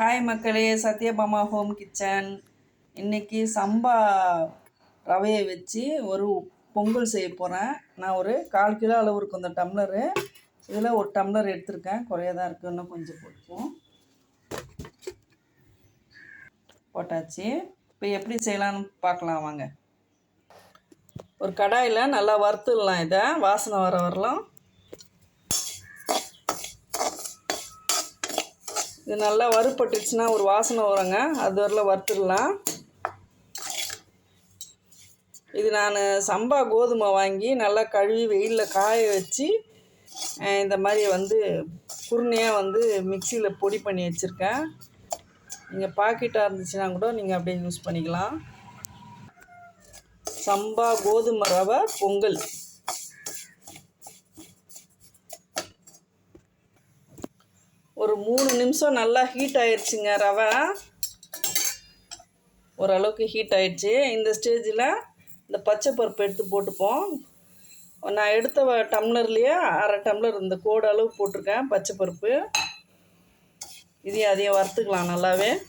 Hi மக்களே. Sathyabama home kitchen. இன்னைக்கு சம்பா ரவையை வச்சு ஒரு பொங்கல் செய்ய போகிறேன் நான் ஒரு கால் கிலோ அளவு இருக்கும் இந்த டம்ளரு. இதில் ஒரு டம்ளர் எடுத்திருக்கேன். குறைய தான் இருக்குது இன்னும் கொஞ்சம் போட்டுப்போம் போட்டாச்சு. இப்போ எப்படி செய்யலாம்னு பார்க்கலாம். வாங்க. ஒரு கடாயில் நல்லா வறுத்துடலாம் இதை. வாசனை வர வரலாம். இது நல்லா வறுப்பட்டுச்சுன்னா ஒரு வாசனை வருங்க. அது வரல வறுத்துடலாம். இது நான் சம்பா கோதுமை வாங்கி நல்லா கழுவி வெயிலில் காய வச்சு இந்த மாதிரி வந்து குருணையாக வந்து மிக்சியில் பொடி பண்ணி வச்சுருக்கேன். நீங்கள் பாக்கெட்டாக இருந்துச்சுன்னா கூட நீங்கள் அப்படியே யூஸ் பண்ணிக்கலாம். சம்பா கோதுமை ரவை பொங்கல். ஒரு மூணு நிமிஷம் நல்லா ஹீட் ஆயிடுச்சுங்க ரவை. ஓரளவுக்கு ஹீட் ஆயிடுச்சு இந்த ஸ்டேஜில் இந்த பச்சை பருப்பு எடுத்து போட்டுப்போம். நான் எடுத்த வ- டம்ளர்லேயே அரை டம்ளர் இந்த கோடு அளவு போட்டிருக்கேன் பச்சை பருப்பு. இதையும் அதையும் வறுத்துக்கலாம் நல்லாவே.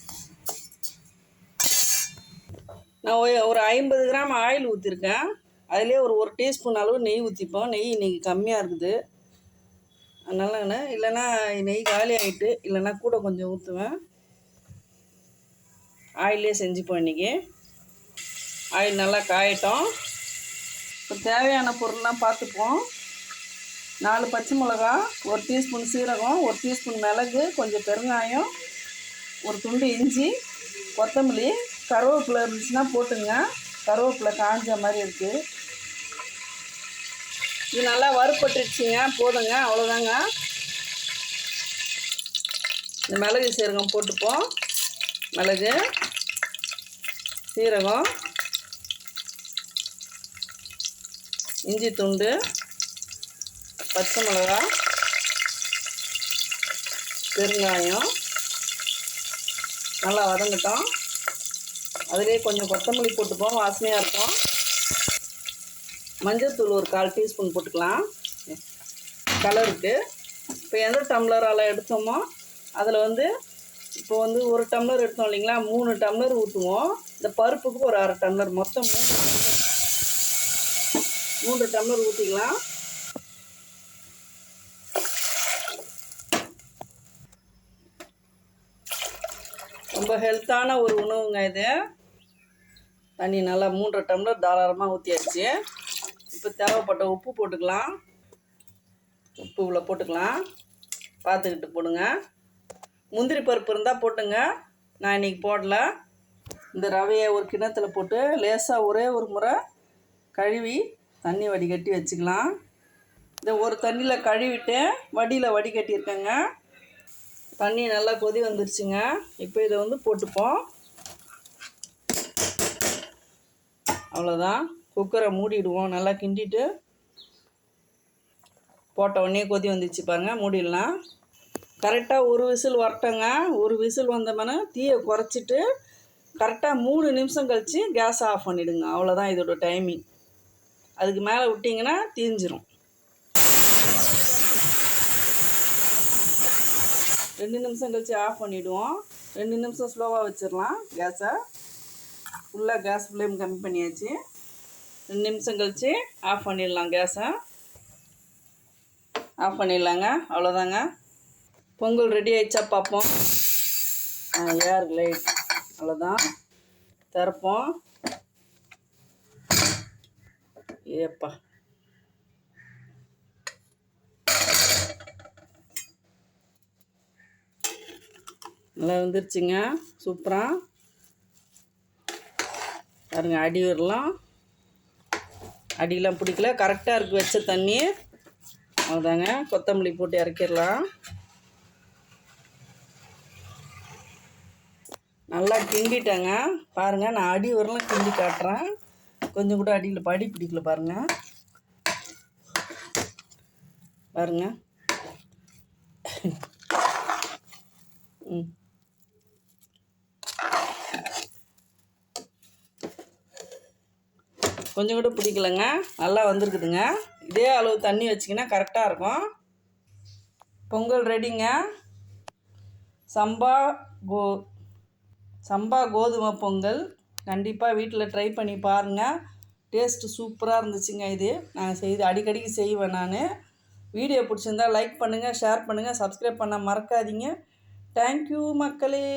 நான் ஒரு ஐம்பது கிராம் ஆயில் ஊற்றிருக்கேன் அதுலேயே ஒரு ஒரு டீஸ்பூன் அளவு நெய் ஊற்றிப்போம் நெய் இன்றைக்கி கம்மியாக இருக்குது. அதனால இல்லைன்னா நெய் காலி ஆகிட்டு இல்லைன்னா கூட கொஞ்சம் ஊற்றுவேன் ஆயிலே செஞ்சுப்போம் இன்றைக்கி ஆயில் நல்லா காயட்டும். இப்போ தேவையான பொருள்லாம் பார்த்துப்போம். நாலு பச்சை மிளகா ஒரு டீஸ்பூன் சீரகம் ஒரு டீஸ்பூன் மிளகு கொஞ்சம் பெருங்காயம் ஒரு துண்டு இஞ்சி கொத்தமல்லி கருவேப்பிலை இருந்துச்சுன்னா போட்டுங்க. கருவேப்பிலை காஞ்ச மாதிரி இருக்குது இது நல்லா வறுப்பட்டுருச்சுங்க போதுங்க. அவ்வளோதாங்க இந்த மிளகு சீரகம் போட்டுப்போம். மிளகு சீரகம் இஞ்சி துண்டு பச்சை மிளகா பெருங்காயம் நல்லா வதங்கட்டும். அதிலே கொஞ்சம் கொத்தமல்லி போட்டுப்போம். வாசனையாக இருக்கும். மஞ்சள்தூள் ஒரு கால் டீஸ்பூன் போட்டுக்கலாம். கலருக்கு இப்போ எந்த டம்ளரால் எடுத்தோமோ அதில் வந்து இப்போ வந்து ஒரு டம்ளர் எடுத்தோம் இல்லைங்களா? மூணு டம்ளர் ஊற்றுவோம் இந்த பருப்புக்கு ஒரு அரை டம்ளர் மொத்தம் மூணு டம்ளர் மூன்று டம்ளர் ஊற்றிக்கலாம் ரொம்ப ஹெல்த்தான ஒரு உணவுங்க இது. தண்ணி நல்லா மூன்றரை டம்ளர் தாராளமாக ஊற்றியாச்சு இப்போ தேவைப்பட்ட உப்பு போட்டுக்கலாம். உப்பு இவ்வளோ போட்டுக்கலாம். பார்த்துக்கிட்டு போடுங்க. முந்திரி பருப்பு இருந்தால் போட்டுங்க. நான் இன்றைக்கி போடல. இந்த ரவையை ஒரு கிணத்தில் போட்டு லேசாக ஒரே ஒரு முறை கழுவி தண்ணி வடிகட்டி வச்சுக்கலாம். இந்த ஒரு தண்ணியில் கழுவிட்டு வடியில் வடிகட்டியிருக்கேங்க தண்ணி நல்லா கொதி வந்துருச்சுங்க. இப்போ இதை வந்து போட்டுப்போம். அவ்வளோதான் குக்கரை மூடிடுவோம். நல்லா கிண்டிட்டு போட்ட உடனே கொதி வந்துச்சு பாருங்கள் மூடிடலாம். கரெக்டாக ஒரு விசில் வரட்டங்க. ஒரு விசில் வந்தோம்னா தீயை குறைச்சிட்டு கரெக்டாக மூணு நிமிஷம் கழித்து கேஸ் ஆஃப் பண்ணிவிடுங்க அவ்வளோதான் இதோட டைமிங் அதுக்கு மேலே விட்டிங்கன்னா தீஞ்சிரும். ரெண்டு நிமிஷம் கழித்து ஆஃப் பண்ணிவிடுவோம் ரெண்டு நிமிஷம் ஸ்லோவாக வச்சிடலாம். கேஸை. ஃபுல்லாக கேஸ் ஃப்ளேம் கம்மி பண்ணியாச்சு. ரெண்டு நிமிஷம் கழித்து ஆஃப் பண்ணிடலாம் கேஸை ஆஃப் பண்ணிடலாங்க. அவ்வளோதாங்க பொங்கல் ரெடி ஆயிடுச்சா பார்ப்போம். ஏர் லைட் அவ்வளோதான் திறப்போம். ஏப்பா. நல்லா வந்துருச்சுங்க. சூப்பராக பாருங்க அடி வரலாம். அடியெலாம் பிடிக்கல. கரெக்டாக இருக்குது வச்ச தண்ணி அதுதாங்க கொத்தமல்லி போட்டு இறக்கிடலாம். நல்லா கிண்டிட்டேங்க. பாருங்கள் நான் அடி வரலாம் கிண்டி காட்டுறேன். கொஞ்சம் கூட அடியில் படி பிடிக்கல பாருங்கள் பாருங்க. ம். கொஞ்சம் கூட பிடிக்கலங்க. நல்லா வந்திருக்குதுங்க. இதே அளவு தண்ணி வச்சிங்கன்னா கரெக்டாக இருக்கும். பொங்கல் ரெடிங்க. சம்பா கோ சம்பா கோதுமை பொங்கல். கண்டிப்பாக வீட்டில் ட்ரை பண்ணி பாருங்கள் டேஸ்ட்டு சூப்பராக இருந்துச்சுங்க இது. நான் செய்து அடிக்கடிக்கு செய்வேன் நான். வீடியோ பிடிச்சிருந்தா லைக் பண்ணுங்கள் ஷேர் பண்ணுங்கள் சப்ஸ்கிரைப் பண்ண மறக்காதீங்க. தேங்க்யூ மக்களே.